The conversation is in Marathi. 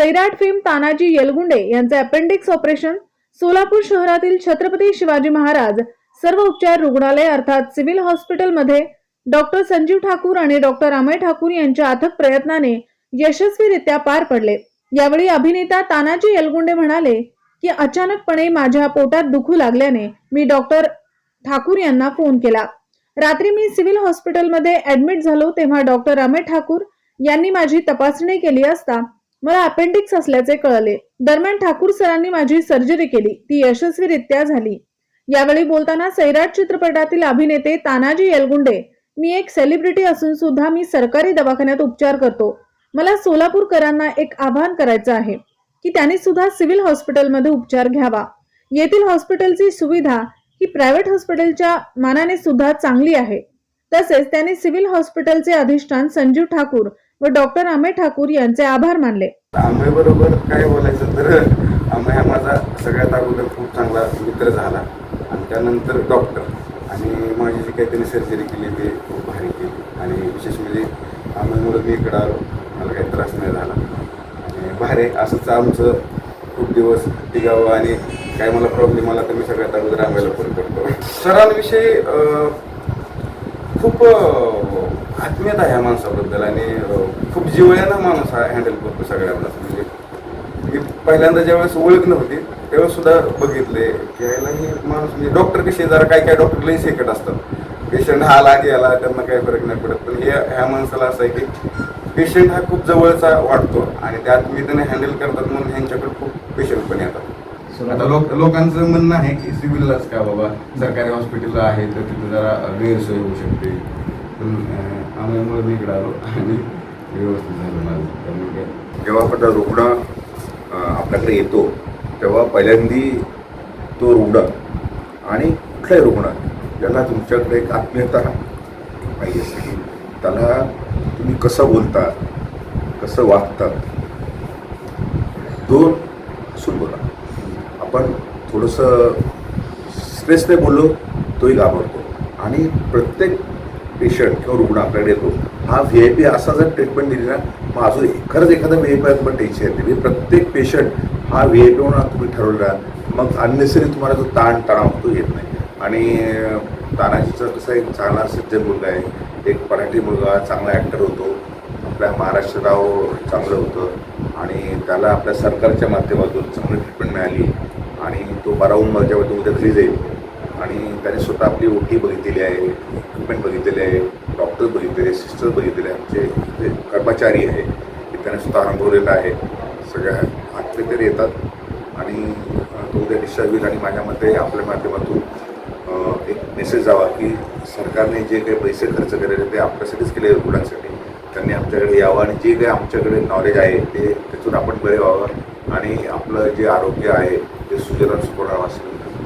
सैराट फेम तानाजी येलगुंडे यांचे अपेंडिक्स ऑपरेशन सोलापूर शहरातील छत्रपती शिवाजी महाराज सर्व उपचार रुग्णालय अर्थात सिव्हिल हॉस्पिटलमध्ये डॉक्टर संजीव ठाकूर आणि डॉक्टर अमय ठाकूर यांच्या अथक प्रयत्नाने यशस्वीरित्या पार पडले. यावेळी अभिनेता तानाजी येलगुंडे म्हणाले की अचानकपणे माझ्या पोटात दुखू लागल्याने मी डॉक्टर ठाकूर यांना फोन केला. रात्री मी सिव्हिल हॉस्पिटलमध्ये ऍडमिट झालो तेव्हा डॉक्टर अमय ठाकूर यांनी माझी तपासणी केली असता मला अपेंडिक्स असल्याचे कळले. दरम्यान ठाकूर सरांनी माझी सर्जरी केली. ती यशस्वीरित्या झाली. यावेळी बोलताना सैराट चित्रपटातील अभिनेते तानाजी येलगुंडे मी एक सेलिब्रिटी असून सुद्धा मी सरकारी दवाखान्यात उपचार करतो. मला सोलापूरकरांना एक आवाहन करायचं आहे की त्यांनी सुद्धा सिव्हिल हॉस्पिटलमध्ये उपचार घ्यावा. येथील हॉस्पिटलची सुविधा ही प्रायव्हेट हॉस्पिटलच्या मानाने सुद्धा चांगली आहे. तसेच त्यांनी सिव्हिल हॉस्पिटलचे अधिष्ठान संजीव ठाकूर व डॉक्टर अमय ठाकूर यांचे आभार मानले. आंबे बरोबर काय बोलायचं तर आंबे हा माझा सगळ्यात अगोदर खूप चांगला मित्र झाला आणि त्यानंतर डॉक्टर. आणि माझी जी काही त्यांनी सर्जरी केली ते खूप भारी केली. आणि विशेष म्हणजे आंब्यामुळं मी इकडं आलो मला काही त्रास नाही झाला. आणि भारी असंच आमचं खूप दिवस टिकावं आणि काय मला प्रॉब्लेम आला तर मी सगळ्यात अगोदर आंब्याला फोन करतो. सरांविषयी खूप आत्मीयता ह्या माणसाबद्दल आणि खूप जिवळ्यानं माणूस हा हँडल करतो सगळ्यांना. म्हणजे मी पहिल्यांदा ज्यावेळेस ओळख नव्हती त्यावेळेस सुद्धा बघितले की याला हे माणूस म्हणजे डॉक्टर कसे जरा काय काय डॉक्टर लई सेकट असतात. पेशंट हा आला की आला त्यांना काही फरक नाही पडत. पण हे ह्या माणसाला असं आहे की पेशंट हा खूप जवळचा वाटतो आणि त्या आत्मीयतेने हँडल करतात म्हणून ह्यांच्याकडे खूप पेशंट पण येतात. आता लोक लोकांचं म्हणणं आहे की सिव्हिललाच का बाबा? सरकारी हॉस्पिटल आहे तर तिथे जरा गैरसोय होऊ शकते. पण मी इकडे आलो आणि व्यवस्थित झालं माझं. त्यामुळे जेव्हा आपण रुग्ण आपल्याकडे येतो तेव्हा पहिल्यांदी तो रुग्ण आणि कुठलाही रुग्ण ज्याला तुमच्याकडे एक आत्मीयता पाहिजे असते की त्याला तुम्ही कसं बोलता कसं वागता दोन असून बोला. आपण थोडंसं स्ट्रेसने बोललो तोही घाबरतो. आणि प्रत्येक पेशंट किंवा रुग्ण आपल्याकडे येतो हा व्ही आय पी असा जर ट्रीटमेंट दिली ना मग अजून खरंच एखादा व्ही आय पी पण टेन्शन येते. म्हणजे प्रत्येक पेशंट हा व्ही आय पी म्हणून तुम्ही ठरवला मग अननेसरी तुम्हाला जो ताण तणाव तो येत नाही. आणि तानाजीचा तानाजीचं कसं एक चांगला सज्जन मुलगा आहे एक मराठी मुलगा चांगला ॲक्टर होतो. आपल्या महाराष्ट्र नाव चांगलं होतं. आणि त्याला आपल्या सरकारच्या माध्यमातून चांगली ट्रीटमेंट मिळाली. आणि तो बाराहून माझ्यावरती उद्या घरी जाईल. आणि त्याने स्वतः आपली ओटी बघितलेली आहे इक्विपमेंट बघितलेले आहे डॉक्टर बघितलेले आहे सिस्टर बघितलेले आहे. आमचे जे कर्मचारी आहे ते त्याने स्वतः अनुभवलेलं आहे. सगळ्या आत्मेतर येतात. आणि तो उद्या डिस्चार्ज होईल आणि माझ्या मते आपल्या माध्यमातून एक मेसेज जावा की सरकारने जे काही पैसे खर्च केलेले ते आपल्यासाठीच केले रुग्णांसाठी त्यांनी आमच्याकडे यावं आणि जे काही आमच्याकडे नॉलेज आहे ते त्यातून आपण बरे व्हावं. आणि आपलं जे आरोग्य आहे ते सुजलाम सुफलाम असेल